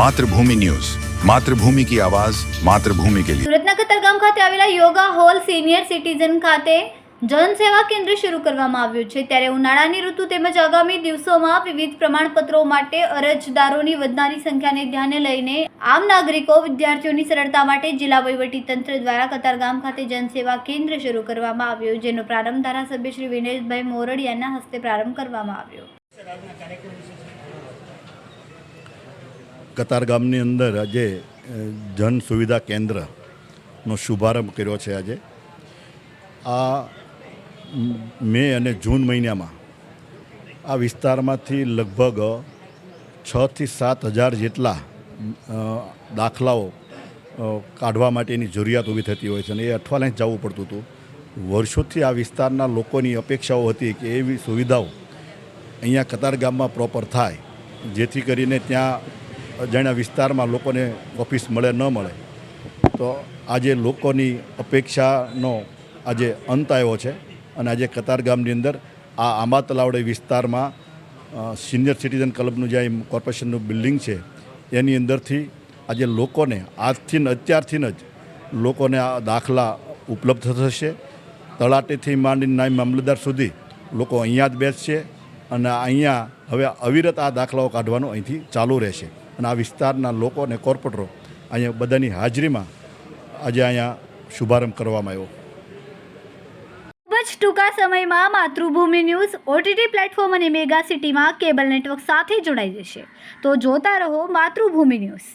Mathrubhumi news. Mathrubhumi કી આવાજ, માતૃભૂમિ કે લિયે સુરતના કતરગામ ખાતે આવેલા યોગા હોલ સિનિયર સિટીઝન ખાતે જનસેવા કેન્દ્ર શરૂ કરવામાં આવ્યું છે. ત્યારે ઉનાળાની ઋતુ તેમજ આગામી દિવસોમાં વિવિધ પ્રમાણપત્રો માટે અરજદારોની વધનારી સંખ્યાને ધ્યાને લઈને આમ નાગરિકો વિદ્યાર્થીઓની સરળતા માટે જિલ્લા વહીવટી તંત્ર દ્વારા કતારગામ ખાતે જનસેવા કેન્દ્ર શરૂ કરવામાં આવ્યું, જેનો પ્રારંભ ધારાસભ્ય શ્રી વિનેશભાઈ મોરડિયાના હસ્તે પ્રારંભ કરવામાં આવ્યો. કતારગામની અંદર આજે જન સુવિધા કેન્દ્રનો શુભારંભ કર્યો છે આજે. આ મે અને જૂન મહિનામાં આ વિસ્તારમાંથી લગભગ છથી સાત હજાર જેટલા દાખલાઓ કાઢવા માટેની જરૂરિયાત ઊભી થતી હોય છે અને એ અઠવાડિયે જવું પડતું હતું. વર્ષોથી આ વિસ્તારના લોકોની અપેક્ષાઓ હતી કે એવી સુવિધાઓ અહીંયા કતારગામમાં પ્રોપર થાય, જેથી કરીને ત્યાં અજાણ્યા વિસ્તારમાં લોકોને ઓફિસ મળે ન મળે. તો આજે લોકોની અપેક્ષાનો આજે અંત આવ્યો છે અને આજે કતારગામની અંદર આ આંબા તલાવડે વિસ્તારમાં સિનિયર સિટીઝન ક્લબનું જે કોર્પોરેશનનું બિલ્ડિંગ છે, એની અંદરથી આજે લોકોને આજથી અત્યારથી જ લોકોને આ દાખલા ઉપલબ્ધ થશે. તળાટેથી માંડીને નાય મામલતદાર સુધી લોકો અહીંયા જ બેસશે અને અહીંયા હવે અવિરત આ દાખલાઓ કાઢવાનું અહીંથી ચાલુ રહેશે. અને આ વિસ્તારના લોકો અને કોર્પોરેટરો અહીંયા બધાની હાજરીમાં આજે અહીંયા શુભારંભ કરવામાં આવ્યો. ખૂબ જ ટૂંકા સમયમાં માતૃભૂમિ ન્યૂઝ ઓટીટી પ્લેટફોર્મ અને મેગા સિટીમાં કેબલ નેટવર્ક સાથે જોડાઈ જશે. તો જોતા રહો માતૃભૂમિ ન્યૂઝ.